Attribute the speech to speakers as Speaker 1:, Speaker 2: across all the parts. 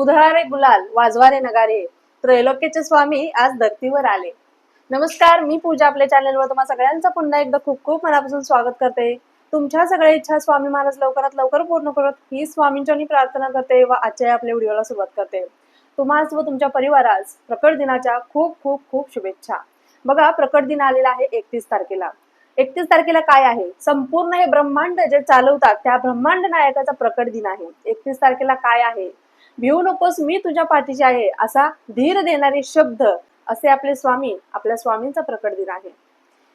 Speaker 1: उधळारे गुलाल वाजवारे नगारे त्रैलोक्याचे स्वामी आज धर्तीवर आले. नमस्कार मी पूजा आपल्या चॅनलवर तुम्हाला सगळ्यांचं पुन्हा एकदा खूप खूप मनापासून स्वागत करते. तुमच्या सगळ्या इच्छा स्वामी महाराज लवकरात लवकर पूर्ण करत ही स्वामींच्या प्रार्थना करते व आजच्या आपल्या व्हिडिओला सुरुवात करते. तुम्हास व तुमच्या परिवारास प्रकट दिनाच्या खूप खूप खूप शुभेच्छा. बघा प्रकट दिन आलेला आहे एकतीस तारखेला. एकतीस तारखेला काय आहे? संपूर्ण हे ब्रह्मांड जे चालवतात त्या ब्रह्मांड नायकाचा प्रकट दिन आहे. एकतीस तारखेला काय आहे? भिवू नकोस मी तुझ्या पाठीशी आहे असा धीर देणारे शब्द असे आपले स्वामी आपल्या स्वामींचा प्रकट दिन आहे.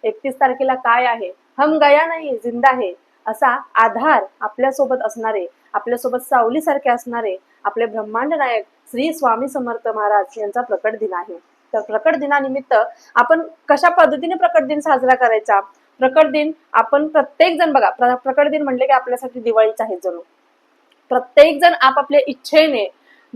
Speaker 1: एकतीस तारखेला काय आहे? हम गया नाही जिंदा आहे असा आधार आपल्यासोबत असणारे आपल्यासोबत सावलीसारखे असणारे आपले ब्रह्मांड नायक श्री स्वामी समर्थ महाराज यांचा प्रकट दिन आहे. तर प्रकट दिनानिमित्त आपण कशा पद्धतीने प्रकट दिन साजरा करायचा? प्रकट दिन आपण प्रत्येक जण बघा प्रकट दिन म्हणले की आपल्यासाठी दिवाळीच आहे जणू. प्रत्येक जण आपापल्या इच्छेने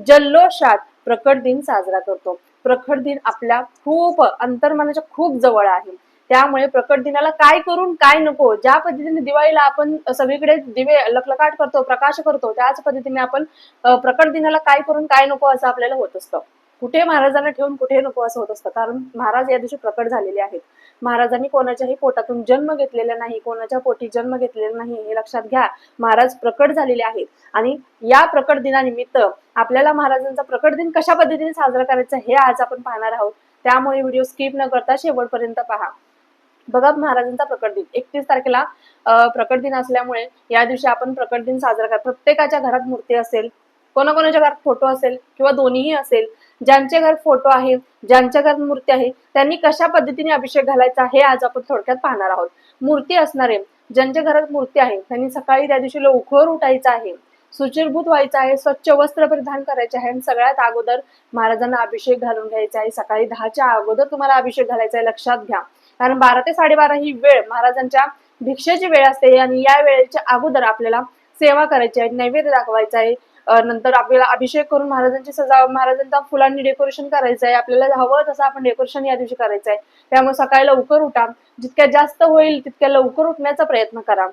Speaker 1: जल्लोषात प्रकट दिन साजरा करतो. प्रकट दिन आपल्या खूप अंतर्मनाच्या खूप जवळ आहे. त्यामुळे प्रकट दिनाला काय करून काय नको ज्या पद्धतीने दिवाळीला आपण सगळीकडे दिवे लखलकाट करतो प्रकाश करतो त्याच पद्धतीने आपण प्रकट दिनाला काय करून काय नको असं आपल्याला होत असतं. कुठे महाराजांना ठेवून कुठे नको असं होत असतं. कारण महाराज या दिवशी प्रकट झालेले आहेत. महाराजांनी कोणाच्याही पोटातून जन्म घेतलेला नाही कोणाच्या पोटी जन्म घेतलेला नाही हे लक्षात घ्या. महाराज प्रकट झालेले आहेत. आणि या प्रकट दिनानिमित्त आपल्याला महाराजांचा प्रकट दिन कशा पद्धतीने साजरा करायचा हे आज आपण पाहणार आहोत. त्यामुळे व्हिडिओ स्किप न करता शेवटपर्यंत पहा. बघा महाराजांचा प्रकट दिन. एकतीस तारखेला अं, प्रकट दिन असल्यामुळे या दिवशी आपण प्रकट दिन साजरा करा. प्रत्येकाच्या घरात मूर्ती असेल कोणाकोणाच्या घरात फोटो असेल किंवा दोन्हीही असेल ज्यांच्या घरात फोटो आहे ज्यांच्या घरात मूर्ती आहे त्यांनी कशा पद्धतीने अभिषेक घालायचा हे आज आपण थोडक्यात पाहणार आहोत. मूर्ती असणारे ज्यांच्या घरात मूर्ती आहे त्यांनी सकाळी त्या दिवशी लवकर उठायचं आहे सुचिरभूत व्हायचं आहे स्वच्छ वस्त्र परिधान करायचे आहे आणि सगळ्यात अगोदर महाराजांना अभिषेक घालून घ्यायचा आहे. सकाळी दहाच्या अगोदर तुम्हाला अभिषेक घालायचा आहे लक्षात घ्या. कारण बारा ते साडेबारा ही वेळ महाराजांच्या भिक्षेची वेळ असते आणि या वेळेच्या अगोदर आपल्याला सेवा करायची आहे नैवेद्य दाखवायचा आहे नंतर आपल्याला अभिषेक करून महाराजांची सजा महाराजांचा फुलांनी डेकोरेशन करायचं आहे आपल्याला हवं तसं आपण डेकोरेशन या दिवशी करायचं आहे त्यामुळे सकाळी लवकर उठा. जितक्या जास्त होईल तितक्या लवकर उठण्याचा प्रयत्न करा.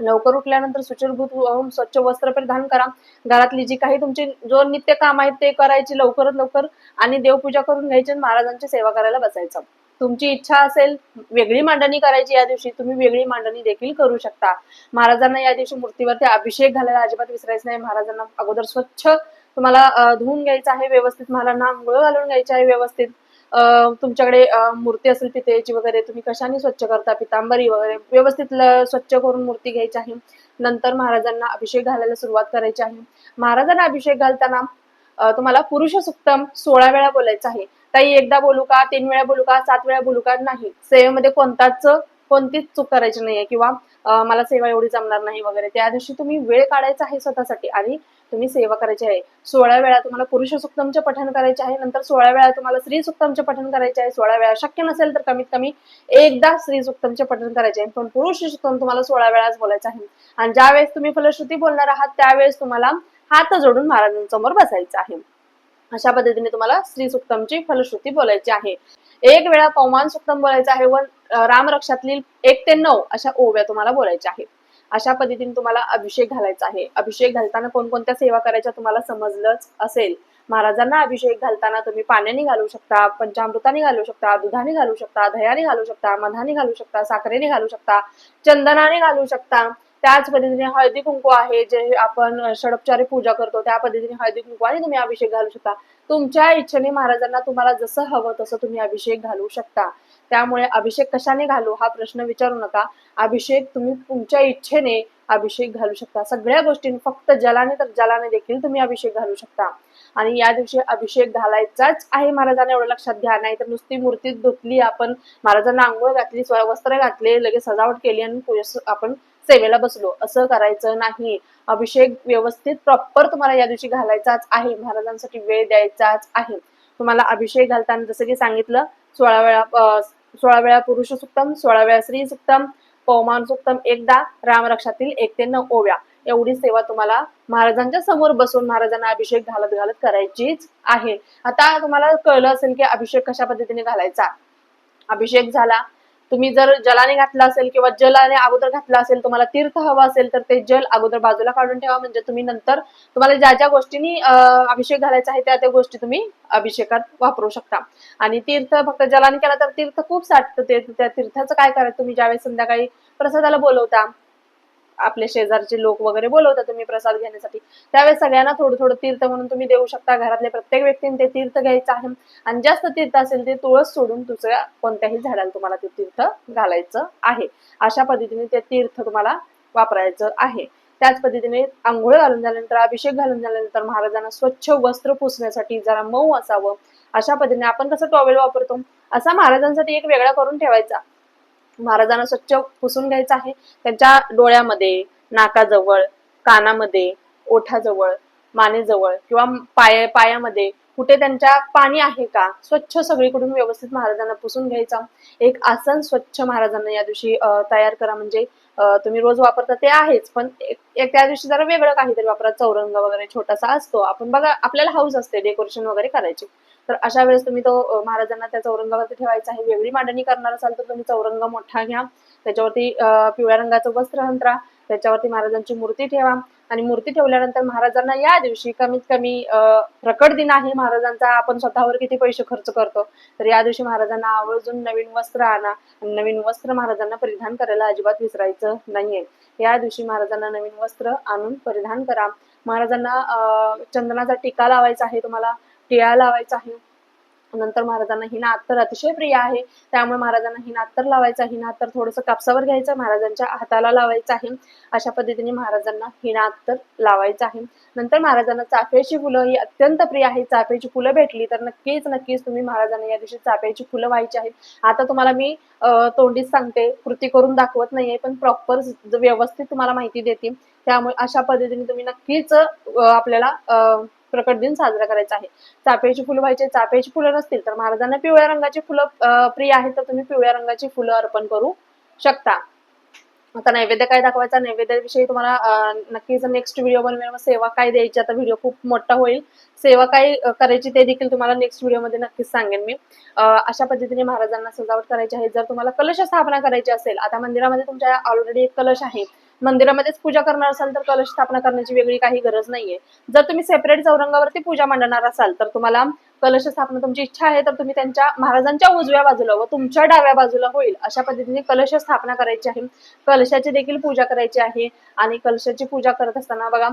Speaker 1: लवकर उठल्यानंतर सुचलभूत होऊन स्वच्छ वस्त्र परिधान करा. घरातली जी काही तुमची जो नित्य काम आहेत ते करायची लवकरात लवकर आणि देवपूजा करून घ्यायची आणि महाराजांची सेवा करायला बसायचं. तुमची इच्छा असेल वेगळी मांडणी करायची या दिवशी तुम्ही वेगळी मांडणी देखील करू शकता. महाराजांना या दिवशी मूर्तीवरती अभिषेक घालायला अजिबात विसरायचं नाही. महाराजांना अगोदर स्वच्छ तुम्हाला धुवून घ्यायचं आहे व्यवस्थित. महाराजांना आंघोळ घालून घ्यायची आहे व्यवस्थित. तुमच्याकडे मूर्ती असेल पितेची वगैरे तुम्ही कशाने स्वच्छ करता? पितांबरी वगैरे व्यवस्थित स्वच्छ करून मूर्ती घ्यायची आहे. नंतर महाराजांना अभिषेक घालायला सुरुवात करायची आहे. महाराजांना अभिषेक घालताना तुम्हाला पुरुष सुक्तम सोळा वेळा बोलायचं आहे. ताई एकदा बोलू का? तीन वेळा बोलू का? सात वेळा बोलू का? नाही. सेवेमध्ये कोणताच कोणतीच चूक करायची नाहीये किंवा मला सेवा एवढी जमणार नाही वगैरे. त्या दिवशी तुम्ही वेळ काढायचा आहे स्वतःसाठी आणि तुम्ही सेवा करायची आहे. सोळा वेळा तुम्हाला पुरुष सुक्तमचे पठण करायचे आहे नंतर सोळा वेळा तुम्हाला स्त्री सुक्तमचे पठण करायचे आहे. सोळा वेळा शक्य नसेल तर कमीत कमी एकदा स्त्री सुक्तमचे पठण करायचे आहे. पण पुरुष सुक्तम तुम्हाला सोळा वेळाच बोलायचं आहे. आणि ज्या वेळेस तुम्ही फलश्रुती बोलणार आहात त्यावेळेस तुम्हाला हात जोडून महाराजांसमोर बसायचं आहे. अशा पद्धतीने तुम्हाला स्त्री सुक्तमची फलश्रुती बोलायची आहे. एक वेळा पवमान सुक्तम बोलायचं आहे व रामरक्षातील एक ते नऊ अशा ओव्या तुम्हाला बोलायच्या आहेत. अशा पद्धतीने तुम्हाला अभिषेक घालायचा आहे. अभिषेक घालताना कोणकोणत्या सेवा करायच्या तुम्हाला समजलंच असेल. महाराजांना अभिषेक घालताना तुम्ही पाण्याने घालू शकता पंचामृताने घालू शकता दुधाने घालू शकता दह्याने घालू शकता मधाने घालू शकता साखरेने घालू शकता चंदनाने घालू शकता. त्याच पद्धतीने हळदी कुंकू आहे जे आपण षडपचारी पूजा करतो त्या पद्धतीने हळदी कुंकूने तुम्ही अभिषेक घालू शकता. तुमच्या इच्छेने महाराजांना तुम्हाला जसं हवं तसं तुम्ही अभिषेक घालू शकता. त्यामुळे अभिषेक कशाने घालू हा प्रश्न विचारू नका. अभिषेक तुम्ही तुमच्या इच्छेने अभिषेक घालू शकता. सगळ्या गोष्टी फक्त जलाने तर जलाने देखील तुम्ही अभिषेक घालू शकता. आणि या दिवशी अभिषेक घालायचाच आहे महाराजांना एवढं लक्षात घ्या. नाही तर नुसती मूर्ती धुतली आपण महाराजांना आंघोळ घातली स्व- वस्त्र घातले लगेच सजावट केली आणि आपण सेवेला बसलो. असं करायचं नाही. अभिषेक व्यवस्थित प्रॉपर तुम्हाला या दिवशी घालायचाच आहे. महाराजांसाठी वेळ द्यायचाच आहे. तुम्हाला अभिषेक घालताना जसं की सांगितलं सोळा वेळा सोळा वेळा पुरुष सुक्तम सोळा वेळा स्त्री सुक्तम पवमान सुक्तम एकदा रामरक्षातील एक ते नऊ ओव्या. एवढी सेवा तुम्हाला महाराजांच्या समोर बसून महाराजांना अभिषेक घालत घालत करायचीच आहे. आता तुम्हाला कळलं असेल की अभिषेक कशा पद्धतीने घालायचा? अभिषेक झाला तुम्ही जर जलाने घातला असेल किंवा जलाने अगोदर घातला असेल तुम्हाला तीर्थ हवा असेल तर ते जल अगोदर बाजूला काढून ठेवा. म्हणजे तुम्ही नंतर तुम्हाला ज्या ज्या गोष्टींनी अभिषेक घालायचा आहे त्या त्या गोष्टी तुम्ही अभिषेकात वापरू शकता. आणि तीर्थ फक्त जलाने केला तर तीर्थ खूप साठतं. ते त्या तीर्थाचं काय करायचं? तुम्ही ज्यावेळेस संध्याकाळी प्रसादाला बोलवता आपले शेजारचे लोक वगैरे बोलवता तुम्ही प्रसाद घेण्यासाठी. त्यावेळेस सगळ्यांना थोडं थोडं तीर्थ म्हणून तुम्ही देऊ शकता. घरातले प्रत्येक व्यक्तीने ते तीर्थ घ्यायचं आहे. आणि जास्त तीर्थ असेल ते तुळस सोडून दुसऱ्या कोणत्याही झाडाला तुम्हाला ते तीर्थ घालायचं आहे. अशा पद्धतीने ते तीर्थ तुम्हाला वापरायचं आहे. त्याच पद्धतीने आंघोळ घालून झाल्यानंतर अभिषेक घालून झाल्यानंतर महाराजांना स्वच्छ वस्त्र पुसण्यासाठी जरा मऊ असावं. अशा पद्धतीने आपण कसं टॉवेल वापरतो? असा महाराजांसाठी एक वेगळा करून ठेवायचा. महाराजांना स्वच्छ पुसून घ्यायचं आहे. त्यांच्या डोळ्यामध्ये नाकाजवळ कानामध्ये ओठाजवळ मानेजवळ किंवा पाय पायामध्ये कुठे त्यांच्या पाणी आहे का स्वच्छ सगळीकडून व्यवस्थित महाराजांना पुसून घ्यायचा. एक आसन स्वच्छ महाराजांना या दिवशी तयार करा. म्हणजे तुम्ही रोज वापरता ते आहेच पण एक त्या दिवशी जरा वेगळं काहीतरी वापरा. चौरंग वगैरे छोटासा असतो. आपण बघा आपल्याला हाऊस असते डेकोरेशन वगैरे करायची. तर अशा वेळेस तुम्ही तो महाराजांना त्या चौरंगावरती ठेवायचा आहे. वेगळी मांडणी करणार असाल तर तुम्ही चौरंग मोठा घ्या. त्याच्यावरती पिवळ्या रंगाचं वस्त्र अंतरा त्याच्यावरती महाराजांची मूर्ती ठेवा. आणि मूर्ती ठेवल्यानंतर महाराजांना या दिवशी कमीत कमी प्रकट दिन आहे. महाराजांचा आपण स्वतःवर किती पैसे खर्च करतो? तर या दिवशी महाराजांना आवर्जून नवीन वस्त्र आणा. आणि नवीन वस्त्र महाराजांना परिधान करायला अजिबात विसरायचं नाहीये. या दिवशी महाराजांना नवीन वस्त्र आणून परिधान करा. महाराजांना चंदनाचा टीका लावायचा आहे तुम्हाला. टिळा लावायचा आहे. नंतर महाराजांना हिना अत्तर अतिशय प्रिय आहे. त्यामुळे महाराजांना हिना अत्तर लावायचं हिना अत्तर थोडंसं कापसावर घ्यायचं महाराजांच्या हाताला लावायचं आहे. अशा पद्धतीने महाराजांना हिना अत्तर लावायचं आहे. नंतर महाराजांना चाफ्याची फुलं ही अत्यंत प्रिय आहे. चाफ्याची फुलं भेटली तर नक्कीच नक्कीच तुम्ही महाराजांना या दिवशी चाफ्याची फुलं व्हायची आहेत. आता तुम्हाला मी तोंडीच सांगते. कृती करून दाखवत नाहीये पण प्रॉपर व्यवस्थित तुम्हाला माहिती देते. त्यामुळे अशा पद्धतीने तुम्ही नक्कीच आपल्याला अं, प्रकट दिन साजरा करायचा आहे. चाफ्याची फुलं व्हायचे चाफ्याची फुलं नसतील तर महाराजांना पिवळ्या रंगाची फुलं प्रिय आहेत तर तुम्ही पिवळ्या रंगाची फुलं अर्पण करू शकता. आता नैवेद्य काय दाखवायचा? नैवेद्याविषयी तुम्हाला नक्कीच नेक्स्ट व्हिडिओ बनवेल. सेवा काय द्यायची? आता व्हिडिओ खूप मोठा होईल. सेवा काय करायची ते देखील तुम्हाला नेक्स्ट व्हिडिओमध्ये नक्कीच सांगेन मी. अशा पद्धतीने महाराजांना सजावट करायची आहे. जर तुम्हाला कलश स्थापना करायची असेल आता मंदिरामध्ये तुमच्या ऑलरेडी एक कलश आहे. मंदिरामध्येच पूजा करणार असाल तर कलश स्थापना करण्याची वेगळी काही गरज नाहीये. जर तुम्ही सेपरेट चौरंगावरती पूजा मांडणार असाल तर तुम्हाला कलश स्थापना तुमची इच्छा आहे तर तुम्ही त्यांच्या महाराजांच्या उजव्या बाजूला व तुमच्या डाव्या बाजूला होईल. अशा पद्धतीने कलश स्थापना करायची आहे. कलशाची देखील पूजा करायची आहे आणि कलशाची पूजा करत असताना बघा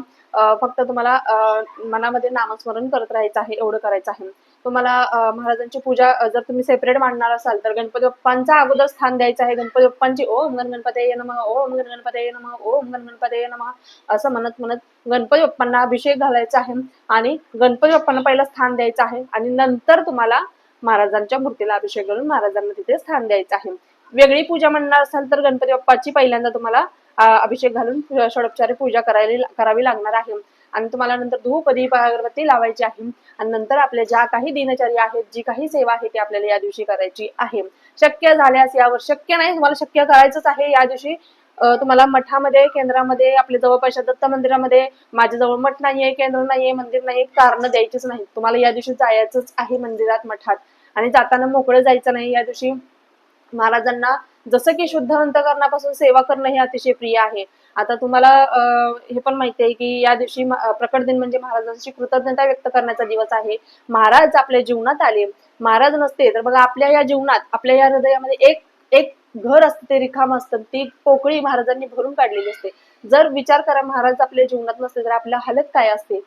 Speaker 1: फक्त तुम्हाला अं, मनामध्ये नामस्मरण करत राहायचं आहे एवढं करायचं आहे. तुम्हाला महाराजांची पूजा जर तुम्ही सेपरेट मांडणार असाल तर गणपती बाप्पांचा अगोदर स्थान द्यायचं आहे. गणपती बाप्पांची ओम गण गणपती नम ओम गण गणपती नम ओम गण गणपती नम असं म्हणत म्हणत गणपती बाप्पांना अभिषेक घालायचा आहे आणि गणपती बाप्पांना पहिलं स्थान द्यायचं आहे आणि नंतर तुम्हाला महाराजांच्या मूर्तीला अभिषेक घालून महाराजांना तिथे स्थान द्यायचं आहे. वेगळी पूजा म्हणणार असाल तर गणपती बाप्पाची पहिल्यांदा तुम्हाला अभिषेक घालून षडोपचारी पूजा करायला करावी लागणार आहे. आणि तुम्हाला नंतर धूप दीप अगरबत्ती लावायची आहे. आणि नंतर आपल्या ज्या काही दिनचर्या आहेत जी काही सेवा आहे ती आपल्याला या दिवशी करायची आहे. शक्य झाल्यास यावर शक्य नाही तुम्हाला शक्य करायचंच आहे या दिवशी तुम्हाला मठामध्ये केंद्रामध्ये आपल्या जवळपासच्या दत्त मंदिरामध्ये माझ्याजवळ मठ नाहीये केंद्र नाहीये मंदिर नाही कारण द्यायचीच नाही तुम्हाला या दिवशी जायचंच आहे मंदिरात मठात. आणि जाताना मोकळं जायचं नाही. या दिवशी महाराजांना जसं की शुद्ध अंतकरणापासून सेवा करणं हे अतिशय प्रिय आहे. आता तुम्हाला अं, हे पण माहिती आहे की या दिवशी प्रकट दिन म्हणजे महाराजांची कृतज्ञता व्यक्त करण्याचा दिवस आहे. महाराज आपल्या जीवनात आले. महाराज नसते तर बघा आपल्या या जीवनात आपल्या या हृदयामध्ये एक एक घर असतं ते रिकाम असतं ती पोकळी महाराजांनी भरून काढलेली असते. जर विचार करा महाराज आपल्या जीवनात नसते तर आपल्या हालत काय असते?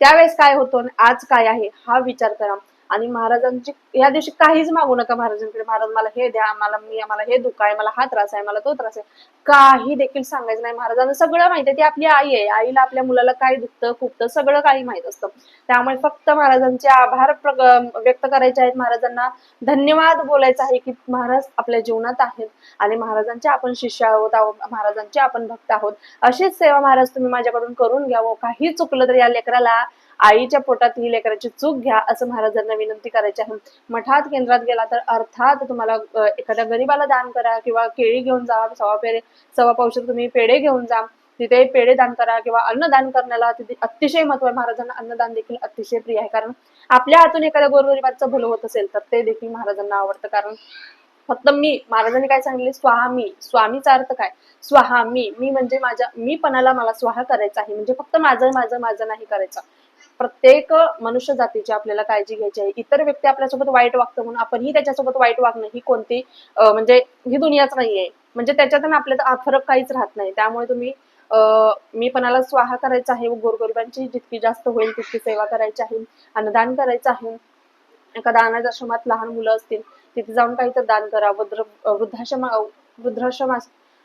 Speaker 1: त्यावेळेस काय होतो आणि आज काय आहे? हा विचार करा. आणि महाराजांची या दिवशी काहीच मागू नका महाराजांकडे. महाराज मला हे द्या मला मी मला हे दुःख आहे मला हा त्रास आहे मला तो त्रास आहे. काही देखील सांगायचं नाही. महाराजांना सगळं माहिती आहे. ती आपली आई आहे. आईला आपल्या मुलाला काय दुखतं खुपतं सगळं काही माहीत असतं. त्यामुळे फक्त महाराजांचे आभार प्रग- व्यक्त करायचे आहेत. महाराजांना धन्यवाद बोलायचा आहे की महाराज आपल्या जीवनात आहेत आणि महाराजांचे आपण शिष्य आहोत आहोत महाराजांचे आपण भक्त आहोत. अशीच सेवा महाराज तुम्ही माझ्याकडून करून घ्यावं हो. काही चुकलं तर या लेकराला आईच्या पोटात ही लेकराची चूक घ्या असं महाराजांना विनंती करायची आहे. मठात केंद्रात गेला तर अर्थात तुम्हाला एखाद्या गरीबाला दान करा किंवा केळी घेऊन जा सवा पेरे सवा पावशे तुम्ही पेढे घेऊन जा. तिथे पेढे दान करा किंवा अन्नदान करण्याला तिथे अतिशय महत्त्व आहे महाराजांना अन्नदान देखील अतिशय प्रिय आहे. कारण आपल्या हातून एखाद्या गोरगरिबाचं भलं होत असेल तर ते देखील महाराजांना आवडतं. कारण फक्त मी महाराजांनी काय सांगितले? स्वामी स्वामीचा अर्थ काय? स्वाहा मी मी म्हणजे माझ्या मी पणाला मला स्वाहा करायचा आहे. म्हणजे फक्त माझं माझं माझं नाही करायचं. प्रत्येक मनुष्य जातीची आपल्याला काळजी घ्यायची आहे. इतर व्यक्ती आपल्यासोबत वाईट वागतो म्हणून आपणही त्याच्यासोबत वाईट वागणं ही कोणती म्हणजे ही दुनियाच नाहीये. म्हणजे त्याच्यातून आपल्याला फरक काहीच राहत नाही. त्यामुळे तुम्ही अं, मीपणाला स्वाहा करायचा आहे गोरगरिबांची जितकी जास्त होईल तितकी सेवा करायची आहे अन्नदान करायचं आहे. एखादा अनाथ आश्रमात लहान मुलं असतील तिथे जाऊन काही तर दान करा वृद्ध वृद्धाश्रम वृद्धाश्रम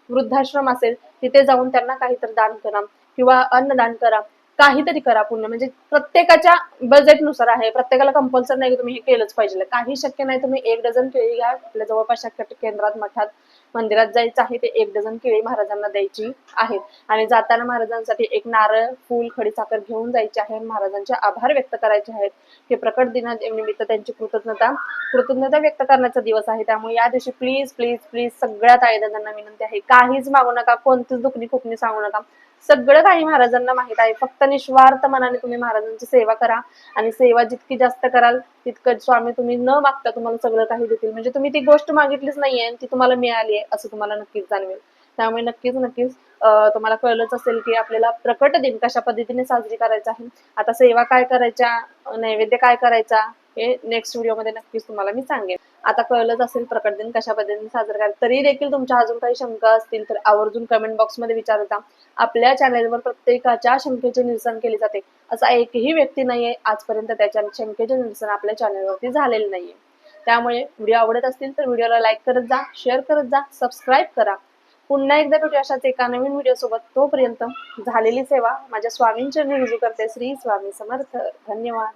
Speaker 1: वृद्धाश्रम असेल तिथे जाऊन त्यांना काहीतरी दान करा किंवा अन्नदान करा. काहीतरी करा पूर्ण. म्हणजे प्रत्येकाच्या बजेटनुसार आहे. प्रत्येकाला कंपल्सरी नाही की तुम्ही हे केलंच पाहिजे. काही शक्य नाही तुम्ही एक डझन केळी घ्या. आपल्या जवळपासच्या केंद्रात मठात मंदिरात जायचं आहे ते एक डझन केळी महाराजांना द्यायची आहेत. आणि जाताना महाराजांसाठी एक नारळ फूल खडी साखर घेऊन जायचे आहे. महाराजांचे आभार व्यक्त करायचे आहेत. हे प्रकट दिनानिमित्त त्यांची कृतज्ञता कृतज्ञता व्यक्त करण्याचा दिवस आहे. त्यामुळे या दिवशी प्लीज प्लीज प्लीज सगळ्या ताईदादांना विनंती आहे. काहीच मागू नका. कोणतीच दुखणी खुपणी सांगू नका. सगळं काही महाराजांना माहीत आहे. फक्त निस्वार्थ मनाने तुम्ही महाराजांची सेवा करा आणि सेवा जितकी जास्त कराल तितकं स्वामी तुम्ही न मागता तुम्हाला सगळं काही देतील. म्हणजे तुम्ही ती गोष्ट मागितलीच नाहीये आणि ती तुम्हाला मिळाली आहे असं तुम्हाला नक्कीच जाणवेल. त्यामुळे नक्कीच नक्कीच तुम्हाला कळलंच असेल की आपल्याला प्रकट दिन कशा पद्धतीने साजरी करायचा आहे. आता सेवा काय करायच्या? नैवेद्य काय करायचा? हे नेक्स्ट व्हिडिओमध्ये नक्कीच तुम्हाला मी सांगेन. आता कळलंच असेल प्रकट दिन कशा पद्धतीने साजरा करायचा तरी देखील तुमच्या अजून काही शंका असतील तर आवर्जून कमेंट बॉक्समध्ये विचारता आपल्या चॅनेलवर प्रत्येकाच्या शंकेचे निरसन केले जाते. असा एकही व्यक्ती नाहीये आजपर्यंत त्याच्या शंकेचे निरसन आपल्या चॅनेलवरती झालेलं नाहीये. त्यामुळे व्हिडिओ आवडत असतील तर व्हिडिओला लाईक करत जा शेअर करत जा सबस्क्राईब करा. पुन्हा एकदा भेटू अशाच एका नवीन व्हिडिओ सोबत. तोपर्यंत झालेली सेवा. माझ्या स्वामींच्या रुजू करते. श्री स्वामी समर्थ. धन्यवाद.